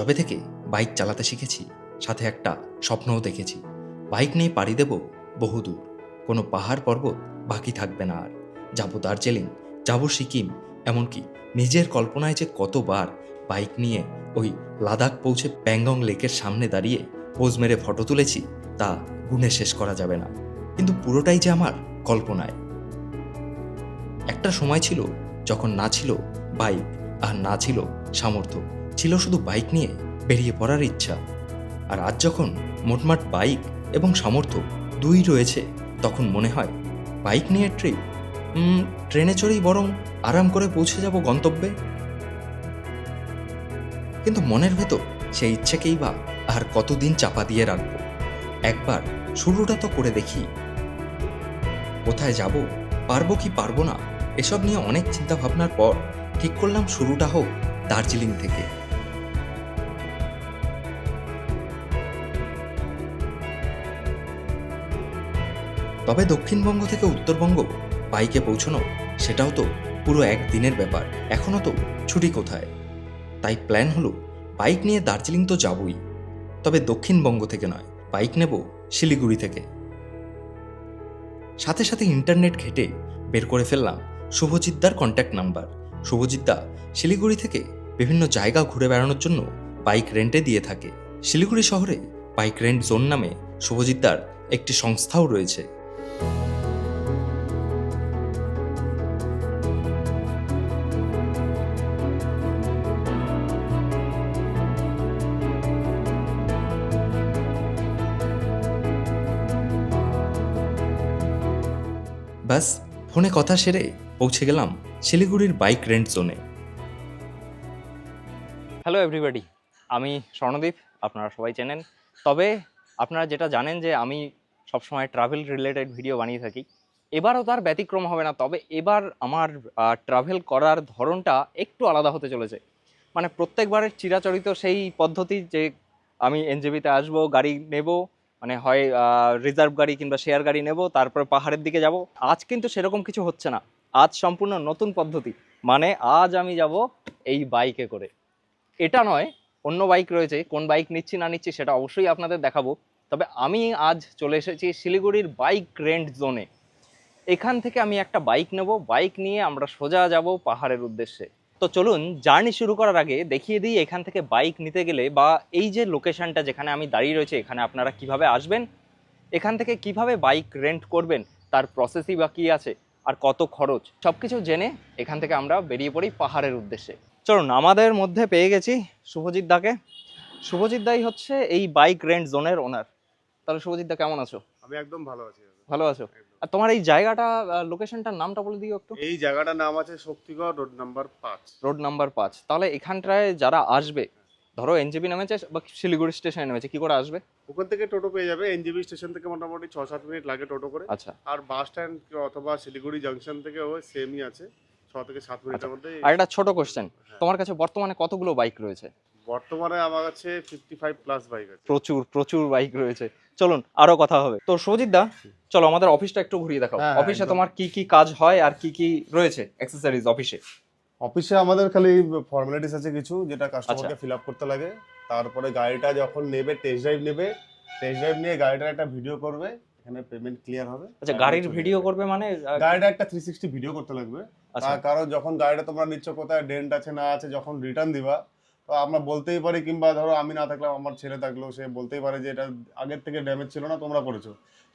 যবে থেকে বাইক চালাতে শিখেছি, সাথে একটা স্বপ্নও দেখেছি। বাইক নিয়ে পাড়ি দেব বহুদূর, কোনো পাহাড় পর্বত বাকি থাকবে না আর। যাব দার্জিলিং, যাব সিকিম, এমনকি নিজের কল্পনায় যে কতবার বাইক নিয়ে ওই লাদাখ পৌঁছে প্যাংগং লেকের সামনে দাঁড়িয়ে পোজ মেরে ফটো তুলেছি, তা গুণে শেষ করা যাবে না। কিন্তু পুরোটাই যে আমার কল্পনায়। একটা সময় ছিল যখন না ছিল বাইক আর না ছিল সামর্থ্য। ছিল শুধু বাইক নিয়ে বেরিয়ে পড়ার ইচ্ছা। আর আজ যখন মোটমাট বাইক এবং সামর্থ্য দুই রয়েছে, তখন মনে হয় বাইক নিয়ে ট্রিপ ট্রেনে চড়েই বরং আরাম করে পৌঁছে যাব গন্তব্যে। কিন্তু মনের ভেতর সেই ইচ্ছেকেই বা আর কতদিন চাপা দিয়ে রাখব? একবার শুরুটা তো করে দেখি। কোথায় যাব, পারব কি পারব না, এসব নিয়ে অনেক চিন্তা ভাবনার পর ঠিক করলাম শুরুটা হোক দার্জিলিং থেকে। তবে দক্ষিণবঙ্গ থেকে উত্তরবঙ্গ বাইকে পৌঁছানো, সেটাও তো পুরো এক দিনের ব্যাপার। এখনও তো ছুটি কোথায়? তাই প্ল্যান হলো বাইক নিয়ে দার্জিলিং তো যাবই। তবে দক্ষিণবঙ্গ থেকে নয়, বাইক নেব শিলিগুড়ি থেকে। সাথে সাথে ইন্টারনেট ঘেটে বের করে ফেললাম শুভজিৎদার কন্ট্যাক্ট নাম্বার শুভজিৎদা শিলিগুড়ি থেকে বিভিন্ন জায়গা ঘুরে বেড়ানোর জন্য বাইক রেন্টে দিয়ে থাকে। শিলিগুড়ি শহরে বাইক রেন্ট জোন নামে শুভজিৎদার একটি সংস্থাও রয়েছে। ব্যাস ফোনে কথা সেরে পৌঁছে গেলাম শিলিগুড়ির বাইক রেন্ট জোনে। হ্যালো এভরিবাডি আমি স্বর্ণদীপ, আপনারা সবাই চেনেন। তবে আপনারা যেটা জানেন যে আমি সবসময় ট্রাভেল রিলেটেড ভিডিও বানিয়ে থাকি। এবারও তার ব্যতিক্রম হবে না, তবে এবার আমার ট্রাভেল করার ধরনটা একটু আলাদা হতে চলেছে। মানে প্রত্যেকবারের চিরাচরিত সেই পদ্ধতি যে আমি এনজেবিতে আসব, গাড়ি নেব মানে হয় রিজার্ভ গাড়ি কিংবা শেয়ার গাড়ি নেব, তারপরে পাহাড়ের দিকে যাব। আজ কিন্তু সেরকম কিছু হচ্ছে না। আজ সম্পূর্ণ নতুন পদ্ধতি। মানে আজ আমি যাব এই বাইকে করে। এটা নয়, অন্য বাইক রয়েছে, কোন বাইক নিচ্ছি না নিচ্ছি সেটা অবশ্যই আপনাদের দেখাবো। তবে আমি আজ চলে এসেছি শিলিগুড়ির বাইক রেন্ট জোনে এখান থেকে আমি একটা বাইক নেব। বাইক নিয়ে আমরা সোজা যাব পাহাড়ের উদ্দেশ্যে। তো চলুন জার্নি শুরু করার আগে দেখিয়ে দিই এখান থেকে বাইক নিতে গেলে বা এই যে লোকেশনটা যেখানে আমি দাঁড়িয়ে রয়েছে এখানে আপনারা কীভাবে আসবেন এখান থেকে কীভাবে বাইক রেন্ট করবেন তার প্রসেসই বা কী আছে আর কত খরচ সব কিছু জেনে এখান থেকে আমরা বেরিয়ে পড়ি পাহাড়ের উদ্দেশ্যে। চলুন আমাদের মধ্যে পেয়ে গেছি শুভজিৎ দাকে। শুভজিৎ দাই হচ্ছে এই বাইক রেন্ট জোনের ওনার তাহলে শুভজিৎ দা কেমন আছো? আমি একদম ভালো আছি ভালো আছো। আর তোমার এই জায়গাটা লোকেশনটার নামটা বলে দিও একটু। এই জায়গাটার নাম আছে শক্তিগড় রোড নাম্বার পাঁচ। রোড নাম্বার পাঁচ। তাহলে এখানটায় যারা আসবে ধরো এনজেপি নেমেছে বা শিলিগুড়ি স্টেশনে নেমেছে কি করে আসবে? ওখান থেকে টোটো পেয়ে যাবে। এনজিবি স্টেশন থেকে মোটামুটি ছ সাত মিনিট লাগে টোটো করে। আচ্ছা। আর বাস স্ট্যান্ড অথবা শিলিগুড়ি জাংশন থেকে ওই সেমই আছে। ছ থেকে সাত মিনিটের মধ্যে আর একটা ছোট কোশ্চেন তোমার কাছে বর্তমানে কতগুলো বাইক রয়েছে? বর্তমানে আমার কাছে ফিফটি ফাইভ প্লাস বাইক আছে। প্রচুর প্রচুর বাইক রয়েছে। চলুন আরও কথা হবে। তো শুভজিৎ দা চলো আমাদের অফিসটা একটু ঘুরিয়ে দেখাও। হ্যাঁ, অফিসে তোমার কি কি কাজ হয় আর কি কি রয়েছে অ্যাক্সেসরিজ অফিসে? অফিসে আমাদের খালি ফর্মালিটিস আছে কিছু যেটা কাস্টমারকে। ফিল আপ করতে লাগে। তারপরে গাড়িটা যখন নেবে টেস্ট ড্রাইভ নেবে টেস্ট ড্রাইভ নিয়ে গাড়িটার একটা ভিডিও করবে এখানে পেমেন্ট ক্লিয়ার হবে। আচ্ছা গাড়ির ভিডিও করবে মানে গাড়িটা একটা থ্রি সিক্সটি ভিডিও করতে লাগবে। আচ্ছা। কারণ যখন গাড়িটা তোমরা নিচ্ছ কোথায় ডেন্ট আছে না আছে যখন রিটার্ন দিবা আমরা বলতেই পারি কিংবা ধরো আমি না থাকলাম আমার ছেলে থাকলেও সে বলতেই পারে যে এটা আগের থেকে ড্যামেজ ছিল না তোমরা করেছ।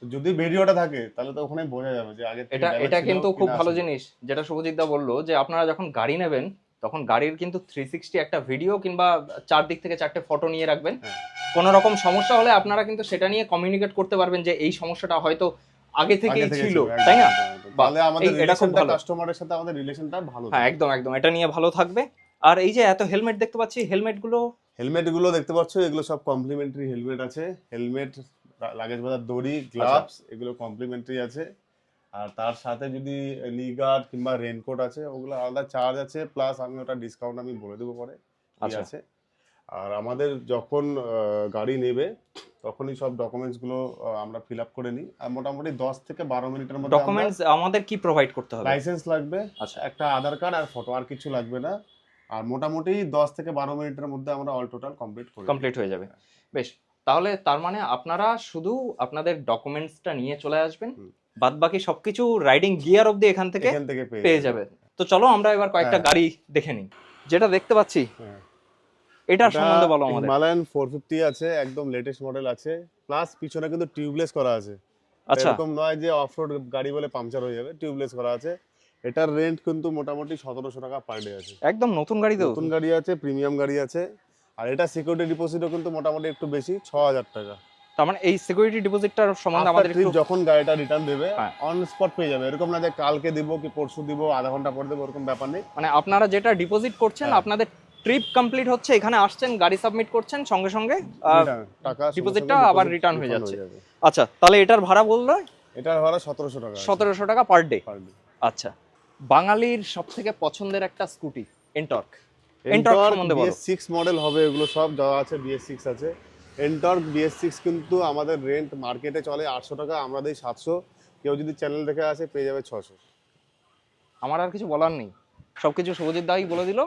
তো যদি ভিডিওটা থাকে তাহলে তো ওখানে বোঝা যাবে যে আগে এটা এটা কিন্তু খুব ভালো জিনিস যেটা শুভজিৎ দা বলল যে আপনারা যখন গাড়ি নেবেন তখন গাড়ির কিন্তু থ্রি সিক্সটি একটা ভিডিও কিংবা চারদিক থেকে চারটে ফটো নিয়ে রাখবেন। হ্যাঁ। কোনো রকম সমস্যা হলে আপনারা কিন্তু সেটা নিয়ে কমিউনিকেট করতে পারবেন যে এই সমস্যাটা হয়তো আগে থেকেই ছিল তাই না? তাহলে আমাদের এটা খুব। কাস্টমারের সাথে আমাদের রিলেশনটা ভালো হ্যাঁ একদম একদম। এটা নিয়ে ভালো থাকবে। আর এই যে এত হেলমেট দেখতে পাচ্ছি হেলমেটগুলো? হেলমেটগুলো দেখতে পাচ্ছ এগুলো সব কমপ্লিমেন্টারি হেলমেট আছে। হেলমেট লাগেজ বাজার দড়ি আচ্ছা। গ্লাভস এগুলো কমপ্লিমেন্টারি আছে। আর তার সাথে যদি নি গার্ড কিংবা রেনকোট আছে ওগুলো আলাদা চার্জ আছে প্লাস আমি ওটা ডিসকাউন্ট আমি বলে দেবো পরে। আচ্ছা। আছে। আর আমাদের যখন গাড়ি নেবে তখনই সব ডকুমেন্টসগুলো আমরা ফিল আপ করে নিই। আর মোটামুটি দশ থেকে বারো মিনিটের মধ্যে ডকুমেন্টস আমাদের কি প্রোভাইড করতে হবে? লাইসেন্স লাগবে আচ্ছা। একটা আধার কার্ড আর ফটো আর কিছু লাগবে না। আর মোটামুটি দশ থেকে বারো মিনিটের মধ্যে আমরা অল টোটাল কমপ্লিট করি কমপ্লিট হয়ে যাবে। বেশ তাহলে তার মানে আপনারা শুধু আপনাদের ডকুমেন্টসটা নিয়ে চলে আসবেন বাদ বাকি সবকিছু রাইডিং গিয়ার অবধি এখান থেকে এখান থেকে পেয়ে যাবে তো চলো আমরা এবার কয়েকটা হ্যাঁ। গাড়ি দেখে নিই। যেটা দেখতে পাচ্ছি হ্যাঁ। এটার সম্বন্ধে বলো আমাদের। হিমালয়ান ফোর ফিফটি আছে একদম লেটেস্ট মডেল আছে। প্লাস পিছনে কিন্তু টিউবলেস করা আছে। আচ্ছা। এরকম নয় যে অফরোড গাড়ি বলে পাংচার হয়ে যাবে টিউবলেস করা আছে। এটার রেন্ট কিন্তু মোটামুটি সতেরোশো টাকা পার ডে আছে। একদম নতুন গাড়ি তো নতুন গাড়ি আছে প্রিমিয়াম গাড়ি আছে। আর এটা সিকিউরিটি ডিপোজিটও কিন্তু মোটামুটি একটু বেশি ছ হাজার টাকা। তার মানে এই সিকিউরিটি ডিপোজিটটার সম্বন্ধে আমাদের একটু যখন গাড়িটা রিটার্ন দেবে হ্যাঁ। অন স্পট পেয়ে যাবে। এরকম না যে কালকে দিব কি পরশু দিব আধা ঘণ্টা পর দেবো এরকম ব্যাপার নেই। মানে আপনারা যেটা ডিপোজিট করছেন হ্যাঁ। আপনাদের ট্রিপ কমপ্লিট হচ্ছে এখানে আসছেন গাড়ি সাবমিট করছেন সঙ্গে সঙ্গে টাকা সঙ্গে deposit সঙ্গে টা আবার return হয়ে যাচ্ছে। আচ্ছা তাহলে এটার ভাড়া বলল? এটার ভাড়া সতেরোশো টাকা সতেরোশো টাকা পার ডে আচ্ছা। বাঙালির সব থেকে পছন্দের একটা স্কুটি এন্টর্ক Ntorq সম্বন্ধে বলো। সিক্স মডেল হবে এগুলো সব যা আছে বিএস সিক্স আছে। এন্টর্ক বিএস সিক্স কিন্তু আমাদের রেন্ট মার্কেটে চলে আটশো টাকা আমরা দিই সাতশো। কেউ যদি চ্যানেল দেখে আসে পেয়ে যাবে ছশো আমার আর কিছু বলার নেই। সবকিছু সবুজের দাই বলে দিল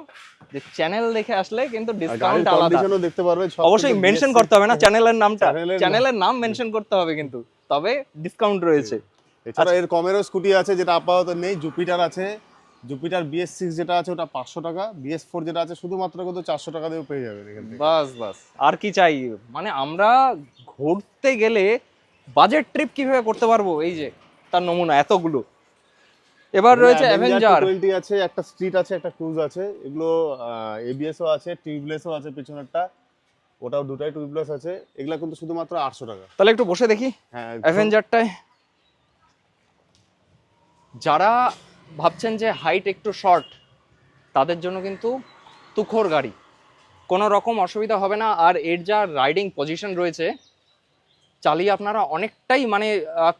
যে চ্যানেল দেখে আসলে কিন্তু ডিসকাউন্ট আলাদা। দেখতে পারবে অবশ্যই মেনশন করতে হবে না চ্যানেলের নামটা। নাম। চ্যানেলের নাম মেনশন করতে হবে কিন্তু। তবে ডিসকাউন্ট রয়েছে। এছাড়া এর কমেরও স্কুটি আছে যেটা আপাতত নেই জুপিটার আছে। জুপিটার বিএস সিক্স যেটা আছে ওটা পাঁচশো টাকা। বিএস ফোর যেটা আছে শুধুমাত্র কিন্তু চারশো টাকা দিয়েও পেয়ে যাবেন এখান থেকে। বাস বাস। আর কি চাই? মানে আমরা ঘুরতে গেলে বাজেট ট্রিপ কীভাবে করতে পারব? এই যে তার নমুনা এতগুলো। এবার রয়েছে অ্যাভেঞ্জার টোয়েন্টি আছে একটা স্ট্রিট আছে একটা ক্রুজ আছে। এগুলো এবিএসও আছে টিউবলেসও আছে পিছনেরটা। ওটাও দুটাই টিউবলেস আছে। এগুলা কিন্তু শুধুমাত্র আটশো টাকা। তাহলে একটু বসে দেখি হ্যাঁ অ্যাভেঞ্জারটায় যারা ভাবছেন যে হাইট একটু শর্ট তাদের জন্য কিন্তু তুখোর গাড়ি। কোনো রকম অসুবিধা হবে না। আর এর যা রাইডিং পজিশন রয়েছে চালিয়ে আপনারা অনেকটাই মানে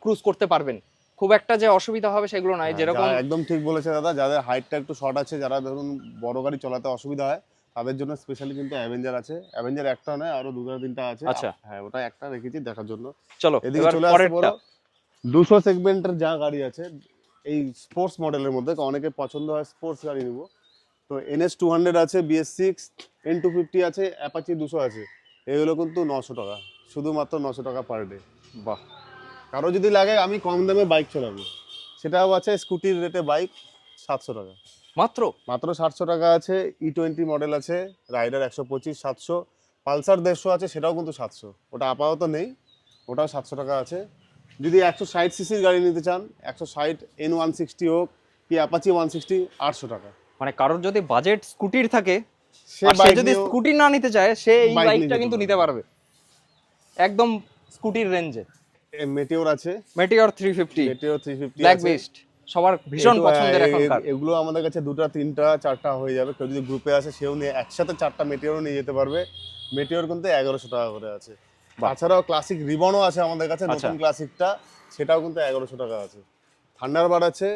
ক্রুজ করতে পারবেন। খুব একটা যে অসুবিধা হবে সেগুলো নয়। হ্যাঁ, যেরকম একদম ঠিক বলেছে দাদা যাদের হাইটটা একটু শর্ট আছে যারা ধরুন বড় গাড়ি চালাতে অসুবিধা হয় তাদের জন্য স্পেশালি কিন্তু অ্যাভেঞ্জার আছে। অ্যাভেঞ্জার একটা নয় আরও দুটো তিনটা আছে। আচ্ছা। হ্যাঁ ওটা একটা রেখেছি দেখার জন্য। চলো এদিকে চলে পরেরটা। দুশো সেগমেন্টের যা গাড়ি আছে এই স্পোর্টস মডেলের মধ্যে অনেকে পছন্দ হয় স্পোর্টস গাড়ি নিব। তো এনএস টু হান্ড্রেড আছে BS six N two fifty আছে অ্যাপাচি দুশো আছে। এগুলো কিন্তু নশো টাকা শুধুমাত্র নশো টাকা পার ডে বাহ। কারও যদি লাগে আমি কম দামে বাইক চালাবো। সেটাও আছে স্কুটির রেটে বাইক সাতশো টাকা। মাত্র? মাত্র সাতশো টাকা আছে ই টোয়েন্টি মডেল আছে রাইডার একশো পঁচিশ সাতশো। পালসার দেড়শো আছে সেটাও কিন্তু সাতশো। ওটা আপাতত নেই ওটাও সাতশো টাকা আছে। যদি একশো ষাট সিসির গাড়ি নিতে চান একশো ষাট এন ওয়ান সিক্সটি হোক কি অ্যাপাচি ওয়ান সিক্সটি আটশো টাকা। মানে কারোর যদি বাজেট স্কুটির থাকে সে যদি স্কুটি না নিতে চায় সে এই বাইকটা কিন্তু নিতে পারবে। একদম স্কুটির রেঞ্জে মেটিওর আছে। Meteor three fifty Meteor three fifty black beast সবার ভীষণ পছন্দের এখনকার এগুলো আমাদের কাছে দুটো তিনটা চারটা হয়ে যাবে। কেউ যদি গ্রুপে আসে সেও নিয়ে একসাথে চারটা মেটিওরও নিয়ে যেতে পারবে। মেটিওর কিন্তু এগারোশো টাকা করে আছে। তাছাড়াও ক্লাসিক রিবনও আছে আমাদের কাছে আচ্ছা। নতুন ক্লাসিকটা সেটাও কিন্তু এগারোশো টাকা আছে। থান্ডারবার্ড আছে।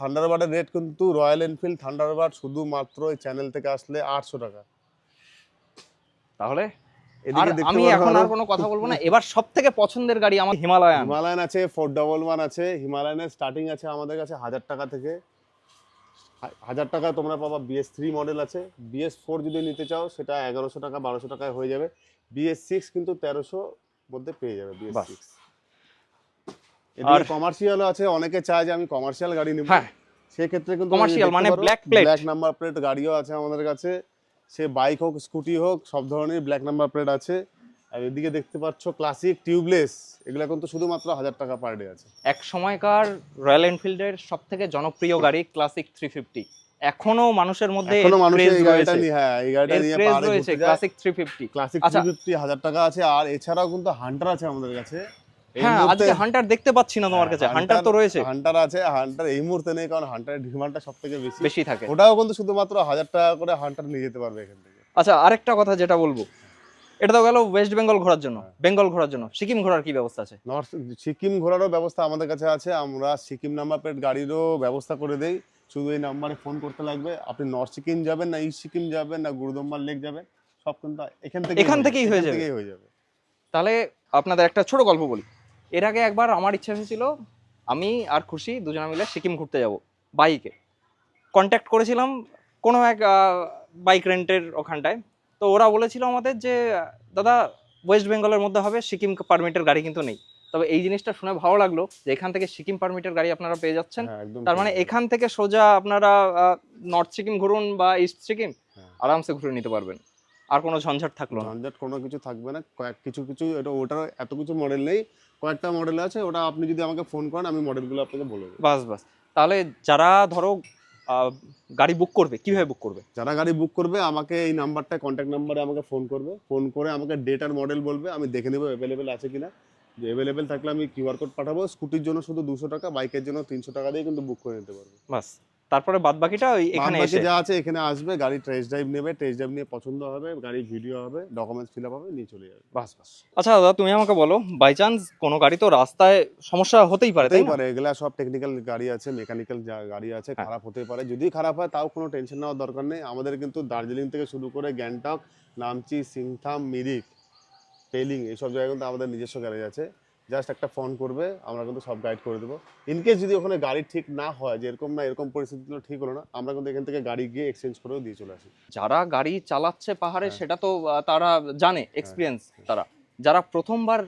থান্ডারবার্ডের রেট কিন্তু রয়্যাল এনফিল্ড থান্ডারবার্ড শুধুমাত্র এই চ্যানেল থেকে আসলে আটশো টাকা। তাহলে আমি এখন আর কোনো কথা বলব না। এবার সব থেকে পছন্দের গাড়ি আমার হিমালয়ান হিমালয়ান আছে ফোর ডবল ওয়ান আছে। হিমালয়ানের স্টার্টিং আছে আমাদের কাছে হাজার টাকা থেকে। হাজার টাকা তোমরা পাবা বিএস থ্রি মডেল আছে। বিএস ফোর যদি নিতে চাও সেটা এগারোশো টাকা বারোশো টাকায় হয়ে যাবে। বিএস সিক্স কিন্তু তেরোশো মধ্যে পেয়ে যাবে বিএস। সিক্স আর- কমার্শিয়ালও আছে অনেকে চায় যে আমি কমার্শিয়াল গাড়ি নিব। হ্যাঁ। সেক্ষেত্রে কিন্তু Commercial মানে black plate। Black number plate গাড়িও আছে আমাদের কাছে। সে বাইক হোক স্কুটি হোক সব ধরনের ব্ল্যাক নাম্বার প্লেট আছে। আর এদিকে দেখতে পাচ্ছ ক্লাসিক টিউবলেস এগুলো কিন্তু শুধুমাত্র হাজার টাকা পার ডে আছে। এক সময়কার রয়্যাল এনফিল্ডের সব থেকে জনপ্রিয় গাড়ি ক্লাসিক থ্রি ফিফটি এখনও মানুষের মধ্যে এখনও মানুষের এই গাড়িটা নিয়ে হ্যাঁ এই গাড়িটা নিয়ে craze রয়েছে ক্লাসিক থ্রি ফিফটি ক্লাসিক আচ্ছা। থ্রি ফিফটি হাজার টাকা আছে আর এছাড়াও কিন্তু হান্টার আছে আমাদের কাছে। হ্যাঁ আজকে হান্টার দেখতে পাচ্ছি না তোমার হ্যাঁ, কাছে। হান্টার তো রয়েছে। হান্টার আছে হান্টার এই মুহূর্তে নেই কারণ হান্টারের ডিমান্ডটা সব থেকে বেশি। বেশি থাকে। ওটাও কিন্তু শুধুমাত্র হাজার টাকা করে হান্টার নিয়ে যেতে পারবে এখান থেকে। আচ্ছা আরেকটা কথা যেটা বলব। এটা তো গেল ওয়েস্ট বেঙ্গল ঘোরার জন্য। হ্যাঁ। বেঙ্গল ঘোরার জন্য। সিকিম ঘোরার কি ব্যবস্থা আছে? নর্থ সিকিম ঘোরারও ব্যবস্থা আমাদের কাছে আছে। আমরা সিকিম নাম্বার প্লেট গাড়িরও ব্যবস্থা করে দেই। শুধু এই নাম্বারে ফোন করতে লাগবে। আপনি নর্থ সিকিম যাবেন না ইস্ট সিকিম যাবেন না গুরুদম্বার লেক যাবেন সব কিন্তু এখান থেকে এখান থেকেই হয়ে যাবে। হয়ে যাবে। তাহলে আপনাদের একটা ছোট গল্প বলি। এর আগে একবার আমার ইচ্ছা হয়েছিল আমি আর খুশি দুজনে মিলে সিকিম ঘুরতে যাব বাইকে। কন্ট্যাক্ট করেছিলাম কোনো এক বাইক রেন্টের ওখানটায়। তো ওরা বলেছিল আমাদের যে দাদা ওয়েস্ট বেঙ্গলের মধ্যে হবে সিকিম পারমিটের গাড়ি কিন্তু নেই। তবে এই জিনিসটা শুনে ভালো লাগল যে এখান থেকে সিকিম পারমিটের গাড়ি আপনারা পেয়ে যাচ্ছেন। হ্যাঁ, তার মানে এখান থেকে সোজা আপনারা নর্থ সিকিম ঘুরুন বা ইস্ট সিকিম হ্যাঁ। আরামসে ঘুরে নিতে পারবেন। আর কোনো ঝঞ্ঝাট থাকল ঝঞ্ঝাট কোনো কিছু থাকবে না। কয়েক কিছু কিছু এটা ওটার এত কিছু মডেল নেই। কয়েকটা মডেল আছে ওটা আপনি যদি আমাকে ফোন করেন আমি মডেলগুলো আপনাকে বলে দেবো। বাস বাস। তাহলে যারা ধরো গাড়ি বুক করবে কীভাবে বুক করবে? যারা গাড়ি বুক করবে আমাকে এই নাম্বারটায় কন্ট্যাক্ট নাম্বারে আমাকে ফোন করবে। ফোন করে আমাকে ডেট আর মডেল বলবে আমি দেখে নেব অ্যাভেলেবেল আছে কিনা। যে অ্যাভেলেবেল থাকলে আমি কিউআর কোড পাঠাবো স্কুটির জন্য শুধু দুশো টাকা বাইকের জন্য তিনশো টাকা দিয়ে কিন্তু বুক করে নিতে পারবে। বাস তারপরে বাদ বাকিটা ওই এখানে এসে। যা আছে এখানে আসবে গাড়ি টেস্ট ড্রাইভ নেবে টেস্ট ড্রাইভ নিয়ে পছন্দ হবে গাড়ি ভিডিও হবে ডকুমেন্টস ফিল আপ হবে নিয়ে চলে যাবে। বাস বাস। আচ্ছা দাদা তুমি আমাকে বলো বাই চান্স কোনো গাড়ি তো রাস্তায় সমস্যা হতেই পারে তাই না? পারে এগুলা সব টেকনিক্যাল গাড়ি আছে মেকানিক্যাল গাড়ি আছে হ্যাঁ। খারাপ হতে পারে। যদি খারাপ হয় তাও কোনো টেনশন নেওয়ার দরকার নেই। আমাদের কিন্তু দার্জিলিং থেকে শুরু করে গ্যাংটক নামচি সিংথাম মিরিক পেলিং এইসব জায়গায় কিন্তু আমাদের নিজস্ব গ্যারেজ আছে। জাস্ট একটা ফোন করবে আমরা কিন্তু সব গাইড করে দেবো। ইনকেস যদি ওখানে গাড়ি ঠিক না হয় যে এরকম না এরকম পরিস্থিতিগুলো ঠিক হলো না আমরা কিন্তু এখান থেকে গাড়ি গিয়ে এক্সচেঞ্জ করেও দিয়ে চলে আসি। যারা গাড়ি চালাচ্ছে পাহাড়ে হ্যাঁ। সেটা তো তারা জানে এক্সপিরিয়েন্স তারা। যারা প্রথমবার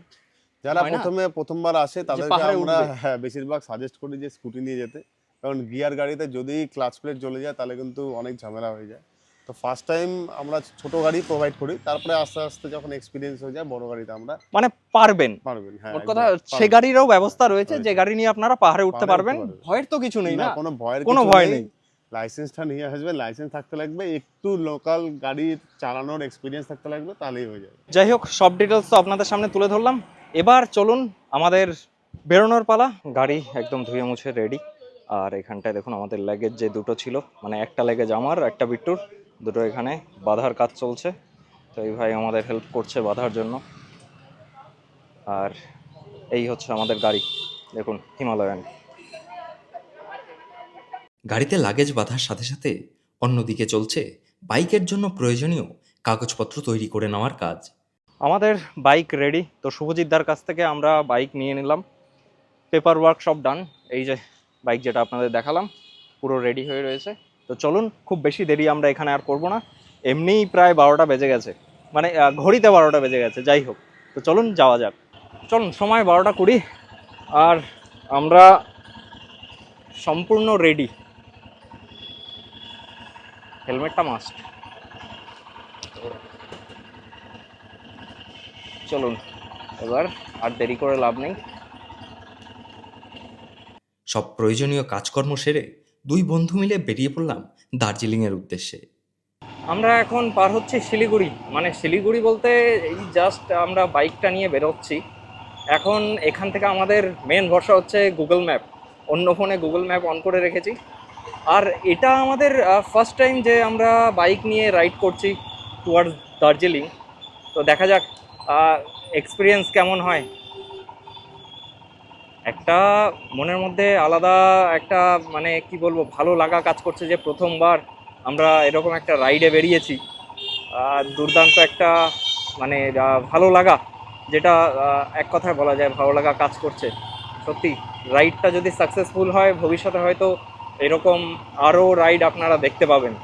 যারা প্রথমে প্রথমবার আসে তাদেরকে আমরা হ্যাঁ বেশিরভাগ সাজেস্ট করি যে স্কুটি নিয়ে যেতে। কারণ গিয়ার গাড়িতে যদি ক্লাচ প্লেট চলে যায় তাহলে কিন্তু অনেক ঝামেলা হয়ে যায়। তো ফার্স্ট টাইম আমরা ছোট গাড়ি প্রোভাইড করি তারপরে আস্তে আস্তে যখন এক্সপিরিয়েন্স হয়ে যায় বড় গাড়িতে আমরা মানে পারবেন। পারবেন হ্যাঁ একদম, কথা সে গাড়িরও ব্যবস্থা রয়েছে যে গাড়ি নিয়ে আপনারা পাহাড়ে উঠতে পারবেন। ভয়ের তো কিছু নেই না কোনো ভয়ের কোনো ভয় নেই। লাইসেন্সটা নিয়ে আসবে লাইসেন্স থাকতে লাগবে একটু লোকাল গাড়ি চালানোর এক্সপিরিয়েন্স থাকতে লাগবে তাহলেই হয়ে যাবে। যাই হোক সব ডিটেলস তো আপনাদের সামনে তুলে ধরলাম। এবার চলুন আমাদের বেরোনোর পালা। গাড়ি একদম ধুয়ে মুছে রেডি আর এখানটায় দেখুন আমাদের লেগেজ যে দুটো ছিল মানে একটা লেগেজ আমার একটা বিট্টুর। দুটো এখানে বাঁধার কাজ চলছে। তো এই ভাই আমাদের হেল্প করছে বাঁধার জন্য। আর এই হচ্ছে আমাদের গাড়ি। দেখুন হিমালয়ান। গাড়িতে লাগেজ বাঁধার সাথে সাথে অন্যদিকে চলছে বাইকের জন্য প্রয়োজনীয় কাগজপত্র তৈরি করে নেওয়ার কাজ। আমাদের বাইক রেডি তো শুভজিৎদার কাছ থেকে আমরা বাইক নিয়ে নিলাম। পেপার ওয়ার্ক সব ডান এই যে বাইক যেটা আপনাদের দেখালাম পুরো রেডি হয়ে রয়েছে। তো চলুন, খুব বেশি দেরি আমরা এখানে আর করব না। এমনিই প্রায় বারোটা বেজে গেছে। মানে ঘড়িতে বারোটা বেজে গেছে, যাই হোক। তো চলুন, যাওয়া যাক। চলুন, সময় বারোটা কুড়ি। আর আমরা সম্পূর্ণ রেডি হেলমেটটা মাস্ট চলুন, এবার আর দেরি করে লাভ নেই। সব প্রয়োজনীয় কাজকর্ম সেরে দুই বন্ধু মিলে বেরিয়ে পড়লাম দার্জিলিংয়ের উদ্দেশ্যে। আমরা এখন পার হচ্ছি শিলিগুড়ি। মানে শিলিগুড়ি বলতে এই জাস্ট আমরা বাইকটা নিয়ে বেরোচ্ছি। এখন এখান থেকে আমাদের মেন ভরসা হচ্ছে গুগল ম্যাপ অন্য ফোনে গুগল ম্যাপ অন করে রেখেছি। আর এটা আমাদের ফার্স্ট টাইম যে আমরা বাইক নিয়ে রাইড করছি টুয়ার্ডস দার্জিলিং। তো দেখা যাক এক্সপিরিয়েন্স কেমন হয়। একটা মনের মধ্যে আলাদা একটা মানে কি বলব, ভালো লাগা কাজ করছে যে প্রথমবার আমরা এরকম একটা রাইডে বেরিয়েছি। আর দুর্দান্ত একটা মানে ভালো লাগা, যেটা এক কথায় বলা যায় ভালো লাগা কাজ করছে। সত্যি রাইডটা যদি সাকসেসফুল হয়, ভবিষ্যতে হয়তো এরকম আরও রাইড আপনারা দেখতে পাবেন।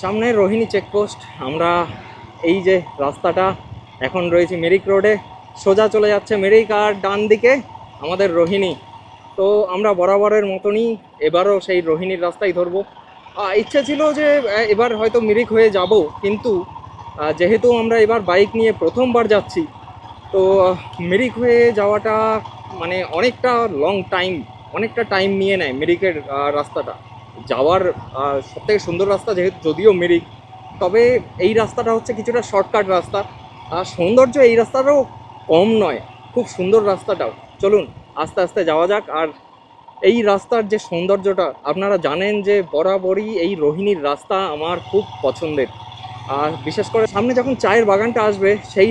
সামনে রোহিণী চেকপোস্ট আমরা এই যে রাস্তাটা, এখন রয়েছি মেরিক রোডে। সোজা চলে যাচ্ছে মেরিক আর ডান দিকে আমাদের রোহিণী। তো আমরা বরাবরের মতনই এবারও সেই রোহিণীর রাস্তাই ধরবো। ইচ্ছে ছিল যে এবার হয়তো মিরিক হয়ে যাব, কিন্তু যেহেতু আমরা এবার বাইক নিয়ে প্রথমবার যাচ্ছি, তো মিরিক হয়ে যাওয়াটা মানে অনেকটা লং টাইম অনেকটা টাইম নিয়ে নেয় মেরিকের রাস্তাটা। যাওয়ার সব থেকে সুন্দর রাস্তা যেহেতু যদিও মেরিক, তবে এই রাস্তাটা হচ্ছে কিছুটা শর্টকাট রাস্তা। আর সৌন্দর্য এই রাস্তাটাও কম নয়, খুব সুন্দর রাস্তাটাও। চলুন, আস্তে আস্তে যাওয়া যাক। আর এই রাস্তার যে সৌন্দর্যটা, আপনারা জানেন যে বরাবরই এই রোহিণীর রাস্তা আমার খুব পছন্দের। আর বিশেষ করে সামনে যখন চায়ের বাগানটা আসবে, সেই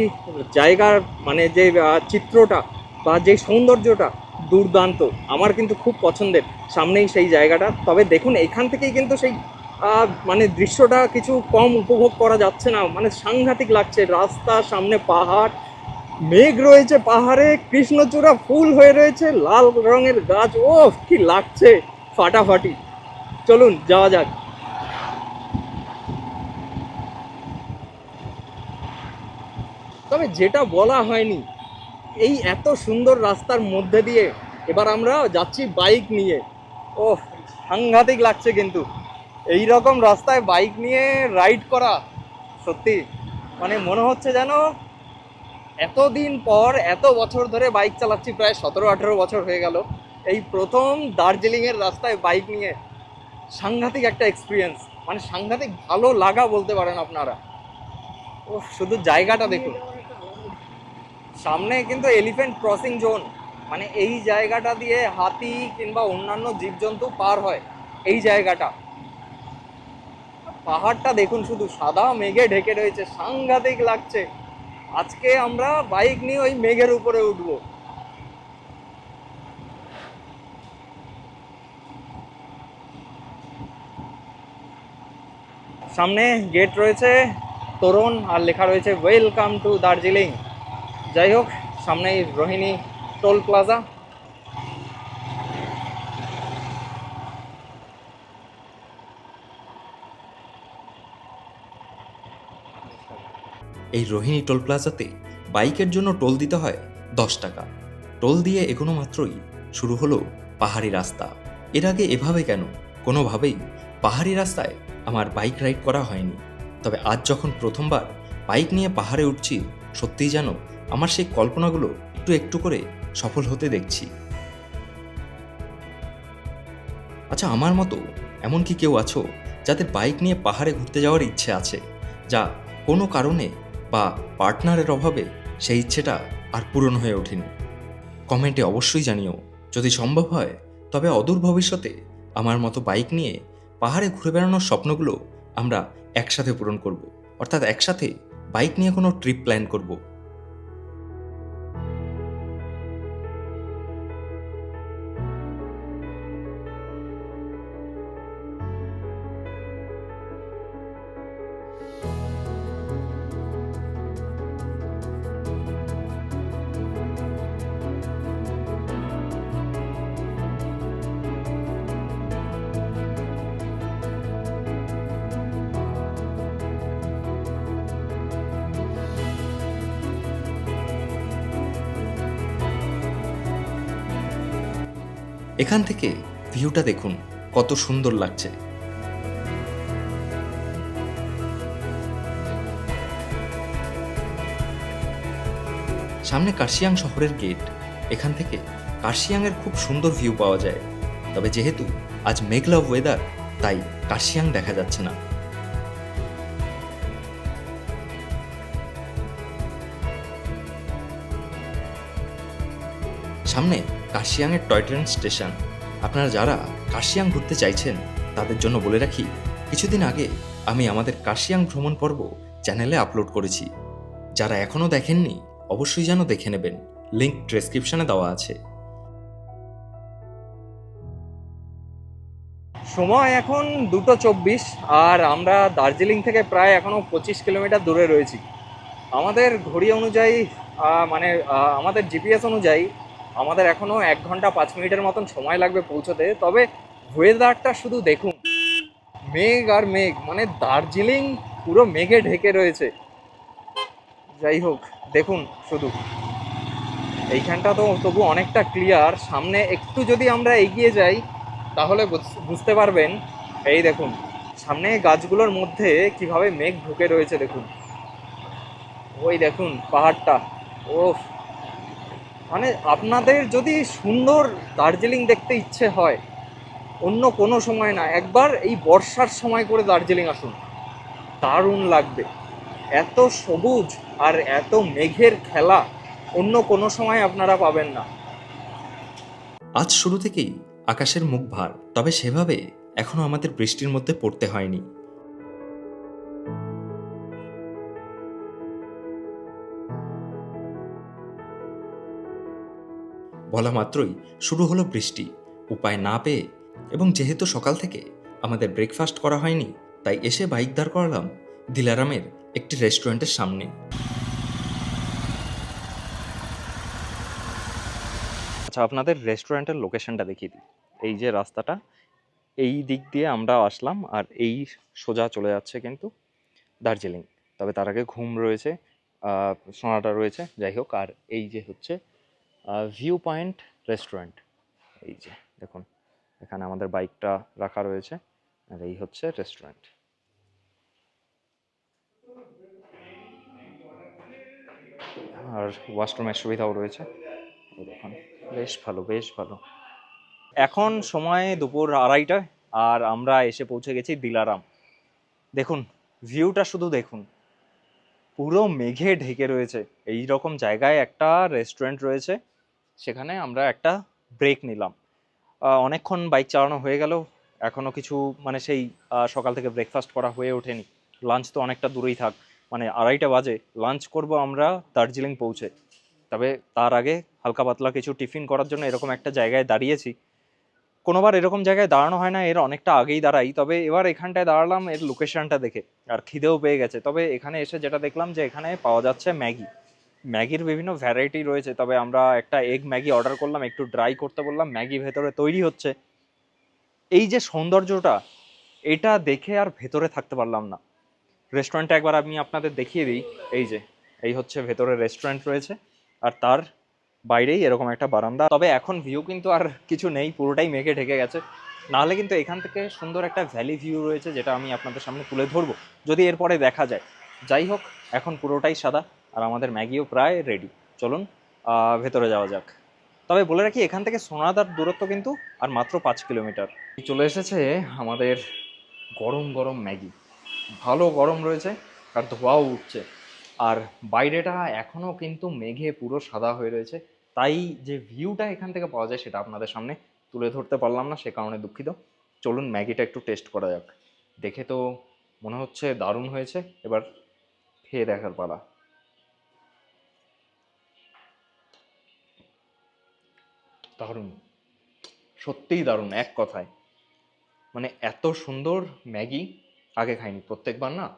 জায়গার মানে যে চিত্রটা বা যে সৌন্দর্যটা দুর্দান্ত। আমার কিন্তু খুব পছন্দের। সামনেই সেই জায়গাটা। তবে দেখুন, এখান থেকেই কিন্তু সেই মানে দৃশ্যটা কিছু কম উপভোগ করা যাচ্ছে না। মানে সাংঘাতিক লাগছে। রাস্তা, সামনে পাহাড়, মেঘ রয়েছে পাহাড়ে, কৃষ্ণচূড়া ফুল হয়ে রয়েছে, লাল রঙের গাছ। ও কি লাগছে ফাটাফাটি। চলুন, যাওয়া যাক। তবে যেটা বলা হয়নি এই এত সুন্দর রাস্তার মধ্যে দিয়ে এবার আমরা যাচ্ছি বাইক নিয়ে। ও সাংঘাতিক লাগছে কিন্তু। এই রকম রাস্তায় বাইক নিয়ে রাইড করা, সত্যি। মানে মনে হচ্ছে যেন এতদিন পর, এত বছর ধরে বাইক চালাচ্ছি, প্রায় সতেরো, আঠেরো বছর হয়ে গেল। এই প্রথম দার্জিলিংয়ের রাস্তায় বাইক নিয়ে সাংঘাতিক একটা এক্সপিরিয়েন্স মানে সাংঘাতিক ভালো লাগা বলতে পারেন আপনারা। ও শুধু জায়গাটা দেখুন। সামনে কিন্তু এলিফ্যান্ট ক্রসিং জোন মানে এই জায়গাটা দিয়ে হাতি কিংবা অন্যান্য জীবজন্তু পার হয়, এই জায়গাটা। পাহাড়টা দেখুন শুধু সাদা মেঘে ঢেকে রয়েছে, সাংঘাতিক লাগছে। আজকে আমরা বাইক নিয়ে ওই মেঘের উপরে উঠবো। সামনে গেট রয়েছে, তোরণ, আর লেখা রয়েছে ওয়েলকাম টু দার্জিলিং যাই হোক, সামনেই রোহিণী টোল প্লাজা। এই রোহিণী টোল প্লাজাতে বাইকের জন্য টোল দিতে হয় দশ টাকা। টোল দিয়ে এগোনো মাত্রই শুরু হলো পাহাড়ি রাস্তা। এর আগে এভাবে কেন? কোনোভাবেই পাহাড়ি রাস্তায় আমার বাইক রাইড করা হয়নি। তবে আজ যখন প্রথমবার বাইক নিয়ে পাহাড়ে উঠছি, সত্যিই যেন আমার সেই কল্পনাগুলো একটু একটু করে সফল হতে দেখছি। আচ্ছা আমার মতো এমন কি কেউ আছো যাদের বাইক নিয়ে পাহাড়ে ঘুরতে যাওয়ার ইচ্ছে আছে, যা কোনো কারণে বা পার্টনারের অভাবে সেই ইচ্ছেটা আর পূরণ হয়ে ওঠেনি। কমেন্টে অবশ্যই জানিও, যদি সম্ভব হয়, তবে অদূর ভবিষ্যতে আমার মতো বাইক নিয়ে পাহাড়ে ঘুরে বেড়ানোর স্বপ্নগুলো আমরা একসাথে পূরণ করব। অর্থাৎ একসাথে বাইক নিয়ে কোনো ট্রিপ প্ল্যান করব। এখান থেকে ভিউটা দেখুন, কত সুন্দর লাগছে। সামনে কার্শিয়াং শহরের গেট, এখান থেকে কার্শিয়াংয়ের খুব সুন্দর ভিউ পাওয়া যায়। তবে যেহেতু আজ মেঘলা ওয়েদার তাই কার্শিয়াং দেখা যাচ্ছে না। সামনে কার্শিয়াংয়ের টয় ট্রেন স্টেশন। আপনারা যারা কাশিয়াং ঘুরতে চাইছেন, তাদের জন্য বলে রাখি, কিছুদিন আগে আমি আমাদের কাশিয়াং ভ্রমণ পর্ব চ্যানেলে আপলোড করেছি। যারা এখনও দেখেননি, অবশ্যই যেন দেখে নেবেন। লিঙ্ক ডেসক্রিপশনে দেওয়া আছে। সময় এখন দুটো চব্বিশ, আর আমরা দার্জিলিং থেকে প্রায় এখনও পঁচিশ কিলোমিটার দূরে রয়েছি। আমাদের ঘড়ি অনুযায়ী মানে আমাদের জিপিএস অনুযায়ী আমাদের এখনও এক ঘণ্টা পাঁচ মিনিটের মতন সময় লাগবে পৌঁছতে, তবে ওয়েদারটা শুধু দেখুন। মেঘ আর মেঘ মানে দার্জিলিং পুরো মেঘে ঢেকে রয়েছে। যাই হোক, দেখুন শুধু। এইখানটা তো তবু অনেকটা ক্লিয়ার সামনে একটু যদি আমরা এগিয়ে যাই, তাহলে বুঝতে পারবেন, এই দেখুন, সামনে গাছগুলোর মধ্যে কীভাবে মেঘ ঢুকে রয়েছে, দেখুন। ওই দেখুন পাহাড়টা ও মানে আপনাদের যদি সুন্দর দার্জিলিং দেখতে ইচ্ছে হয়, অন্য কোনো সময় না, একবার এই বর্ষার সময় করে দার্জিলিং আসুন। দারুণ লাগবে। এত সবুজ আর এত মেঘের খেলা অন্য কোনো সময় আপনারা পাবেন না। আজ শুরু থেকেই আকাশের মুখ ভার, তবে সেভাবে এখনও আমাদের বৃষ্টির মধ্যে পড়তে হয়নি। বলা মাত্রই শুরু হলো বৃষ্টি। উপায় না পেয়ে এবং যেহেতু সকাল থেকে আমাদের ব্রেকফাস্ট করা হয়নি, তাই এসে বাইক দাঁড় করালাম দিলারামের একটি রেস্টুরেন্টের সামনে। আচ্ছা আপনাদের রেস্টুরেন্টের লোকেশনটা দেখিয়ে দিই। এই যে রাস্তাটা, এই দিক দিয়ে আমরা আসলাম আর এই সোজা চলে যাচ্ছে কিন্তু দার্জিলিং। তবে তার আগে ঘুম রয়েছে সোনাটা রয়েছে, যাই হোক, আর এই যে হচ্ছে ভিউ পয়েন্ট রেস্টুরেন্ট এই যে, দেখুন, এখানে আমাদের বাইকটা রাখা রয়েছে, আর এই হচ্ছে রেস্টুরেন্ট আর ওয়াশরুমের সুবিধাও রয়েছে। দেখুন, বেশ ভালো বেশ ভালো। এখন সময় দুপুর আড়াইটা আর আমরা এসে পৌঁছে গেছি দিলারাম। দেখুন ভিউটা শুধু দেখুন। পুরো মেঘে ঢেকে রয়েছে। এই রকম জায়গায় একটা রেস্টুরেন্ট রয়েছে। সেখানে আমরা একটা ব্রেক নিলাম। অনেকক্ষণ বাইক চালানো হয়ে গেল। এখনও কিছু মানে সেই সকাল থেকে ব্রেকফাস্ট করা হয়ে ওঠেনি। লাঞ্চ তো অনেকটা দূরেই থাক। মানে আড়াইটা বাজে। লাঞ্চ করব আমরা দার্জিলিং পৌঁছে। তবে তার আগে হালকা পাতলা কিছু টিফিন করার জন্য এরকম একটা জায়গায় দাঁড়িয়েছি। কোনোবার এরকম জায়গায় দাঁড়ানো হয় না, এর অনেকটা আগেই দাঁড়াই। তবে এবার এখানটায় দাঁড়ালাম, এর লোকেশনটা দেখে। আর খিদেও পেয়ে গেছে। তবে এখানে এসে যেটা দেখলাম যে এখানে পাওয়া যাচ্ছে ম্যাগি। ম্যাগির বিভিন্ন ভ্যারাইটি রয়েছে, তবে আমরা একটা এগ ম্যাগি অর্ডার করলাম, একটু ড্রাই করতে বললাম, ম্যাগি ভেতরে তৈরি হচ্ছে। এই যে সৌন্দর্যটা, এটা দেখে আর ভেতরে থাকতে পারলাম না। রেস্টুরেন্টটা একবার আমি আপনাদের দেখিয়ে দিই, এই যে, এই হচ্ছে ভেতরে রেস্টুরেন্ট রয়েছে, আর তার বাইরেই এরকম একটা বারান্দা। তবে এখন ভিউ কিন্তু আর কিছু নেই, পুরোটাই মেঘে ঢেকে গেছে। নাহলে কিন্তু এখান থেকে সুন্দর একটা ভ্যালি ভিউ রয়েছে, যেটা আমি আপনাদের সামনে তুলে ধরবো, যদি এরপরে দেখা যায়। যাই হোক, এখন পুরোটাই সাদা। আর আমাদের ম্যাগিও প্রায় রেডি চলুন ভেতরে যাওয়া যাক। তবে বলে রাখি, এখান থেকে সোনাদার দূরত্ব কিন্তু আর মাত্র পাঁচ কিলোমিটার। চলে এসেছে আমাদের গরম গরম ম্যাগি। ভালো গরম রয়েছে আর ধোয়াও উঠছে। আর বাইরেটা এখনও কিন্তু মেঘে পুরো সাদা হয়ে রয়েছে। তাই যে ভিউটা এখান থেকে পাওয়া যায় সেটা আপনাদের সামনে তুলে ধরতে পারলাম না, সে কারণে দুঃখিত। চলুন, ম্যাগিটা একটু টেস্ট করা যাক। দেখে তো মনে হচ্ছে দারুণ হয়েছে। এবার খেয়ে দেখার পালা। দারুণ। সত্যিই দারুণ, এক কথায়। মানে এত সুন্দর ম্যাগি আগে খাইনি। প্রত্যেকবার না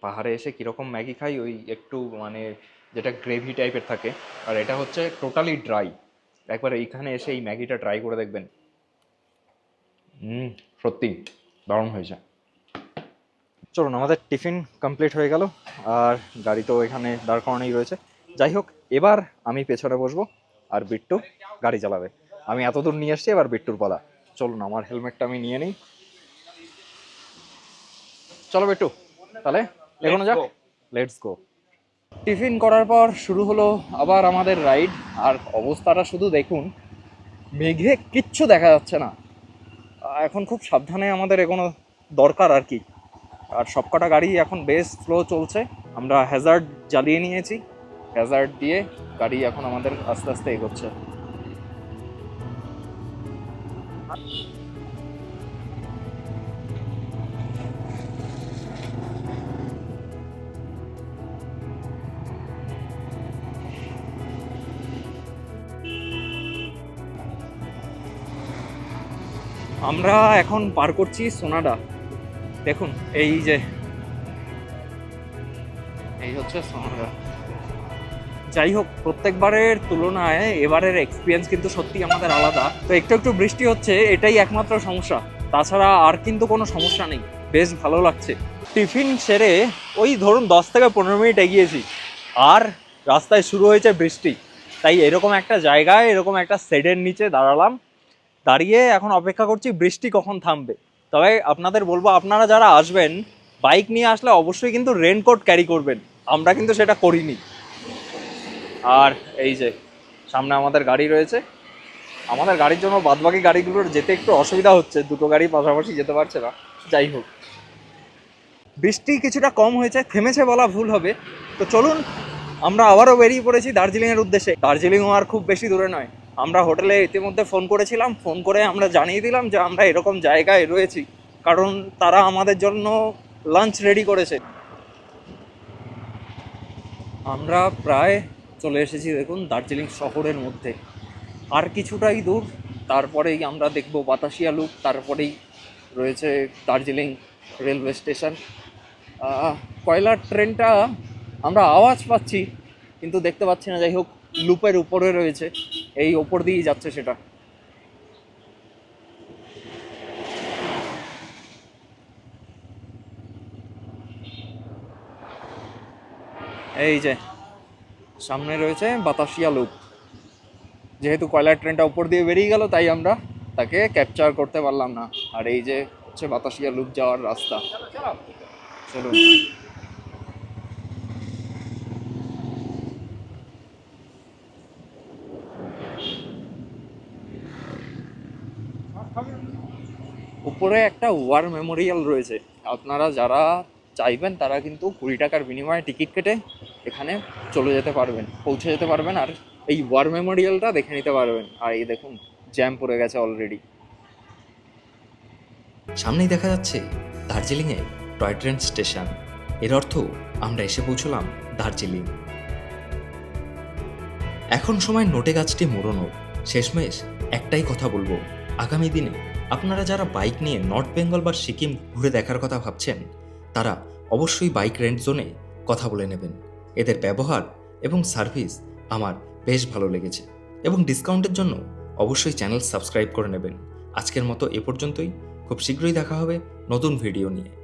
পাহাড়ে এসে কীরকম ম্যাগি খাই, ওই একটু মানে যেটা গ্রেভি টাইপের থাকে। আর এটা হচ্ছে টোটালি ড্রাই। একবার এইখানে এসে এই ম্যাগিটা ট্রাই করে দেখবেন। হুম, সত্যি দারুণ হয়েছে। চলুন, আমাদের টিফিন কমপ্লিট হয়ে গেল। আর গাড়ি তো এখানে দাঁড় করানোই রয়েছে। যাই হোক, এবার আমি পেছনে বসবো। আর বিট্টু গাড়ি চালাবে। আমি এত দূর নিয়ে এসছি এবার বিট্টুর পালা। চলুন, আমার হেলমেটটা আমি নিয়ে নিই। চলো বিট্টু, তাহলে এগোনো যাক। লেটস গো টিফিন করার পর শুরু হলো আবার আমাদের রাইড আর অবস্থাটা শুধু দেখুন, মেঘে কিচ্ছু দেখা যাচ্ছে না। এখন খুব সাবধানে আমাদের এগোনো দরকার আর কি। আর সবকটা গাড়ি এখন বেশ স্লো চলছে। আমরা হ্যাজার্ড জ্বালিয়ে নিয়েছি। হ্যাজার্ড দিয়ে গাড়ি এখন আমাদের আস্তে আস্তে এগোচ্ছে। আমরা এখন পার করছি সোনাডা। দেখুন, এই যে, এই হচ্ছে সোনাডা। যাই হোক প্রত্যেকবারের তুলনায় এবারের এক্সপিরিয়েন্স কিন্তু সত্যি আমাদের আলাদা। তো একটু একটু বৃষ্টি হচ্ছে, এটাই একমাত্র সমস্যা। তাছাড়া আর কিন্তু কোনো সমস্যা নেই। বেশ ভালো লাগছে। টিফিন সেরে ওই ধরুন দশ থেকে পনেরো মিনিট এগিয়েছি। আর রাস্তায় শুরু হয়েছে বৃষ্টি। তাই এরকম একটা জায়গায়, এরকম একটা শেডের নিচে দাঁড়ালাম। দাঁড়িয়ে এখন অপেক্ষা করছি বৃষ্টি কখন থামবে। তবে আপনাদের বলব, আপনারা যারা আসবেন বাইক নিয়ে আসলে অবশ্যই কিন্তু রেনকোট ক্যারি করবেন। আমরা কিন্তু সেটা করিনি। আর এই যে, সামনে আমাদের গাড়ি রয়েছে। আমাদের গাড়ির জন্য বাদবাকি গাড়িগুলোর যেতে একটু অসুবিধা হচ্ছে, দুটো গাড়ি পাশাপাশি যেতে পারছে না। যাই হোক। বৃষ্টি কিছুটা কম হয়েছে, থেমেছে বলা ভুল হবে। তো চলুন, আমরা আবারও বেরিয়ে পড়েছি দার্জিলিংয়ের উদ্দেশ্যে। দার্জিলিংও আর খুব বেশি দূরে নয়। আমরা হোটেলে ইতিমধ্যে ফোন করেছিলাম। ফোন করে আমরা জানিয়ে দিলাম যে আমরা এরকম জায়গায় রয়েছি, কারণ তারা আমাদের জন্য লাঞ্চ রেডি করেছে। আমরা প্রায় চলে এসেছি দেখুন দার্জিলিং শহরের মধ্যে। আর কিছুটাই দূর, তারপরেই আমরা দেখব বাতাসিয়া লুপ, তারপরেই রয়েছে দার্জিলিং রেলওয়ে স্টেশন। কয়লার ট্রেনটা আমরা আওয়াজ পাচ্ছি, কিন্তু দেখতে পাচ্ছি না। যাই হোক, লুপের উপরে রয়েছে, এই ওপর দিয়েই যাচ্ছে সেটা। এই যে সামনে রয়েছে বাতাসিয়া লুপ। যেহেতু কয়লার ট্রেনটা উপর দিয়ে বেরিয়ে গেল, তাই আমরা তাকে ক্যাপচার করতে পারলাম না। আর এই যে হচ্ছে বাতাসিয়া লুপ যাওয়ার রাস্তা। চলুন। উপরে একটা ওয়ার মেমোরিয়াল রয়েছে। আপনারা যারা চাইবেন তারা কিন্তু কুড়ি টাকার বিনিময়ে টিকিট কেটে এখানে চলে যেতে পারবেন, পৌঁছে যেতে পারবেন আর এই ওয়ার মেমোরিয়ালটা দেখে নিতে পারবেন। আর এই দেখুন জ্যাম পড়ে গেছে অলরেডি সামনেই দেখা যাচ্ছে দার্জিলিংয়ে টয় ট্রেন স্টেশন। এর অর্থ আমরা এসে পৌঁছলাম দার্জিলিং। এখন সময় নোটে গাছটি মোড়নো। শেষমেশ একটাই কথা বলব। আগামী দিনে আপনারা যারা বাইক নিয়ে নর্থ বেঙ্গল বা সিকিম ঘুরে দেখার কথা ভাবছেন তারা অবশ্যই বাইক রেন্ট জোনে কথা বলে নেবেন। এদের ব্যবহার এবং সার্ভিস আমার বেশ ভালো লেগেছে এবং ডিসকাউন্টের জন্য অবশ্যই চ্যানেল সাবস্ক্রাইব করে নেবেন। আজকের মতো এ পর্যন্তই। খুব শীঘ্রই দেখা হবে নতুন ভিডিও নিয়ে।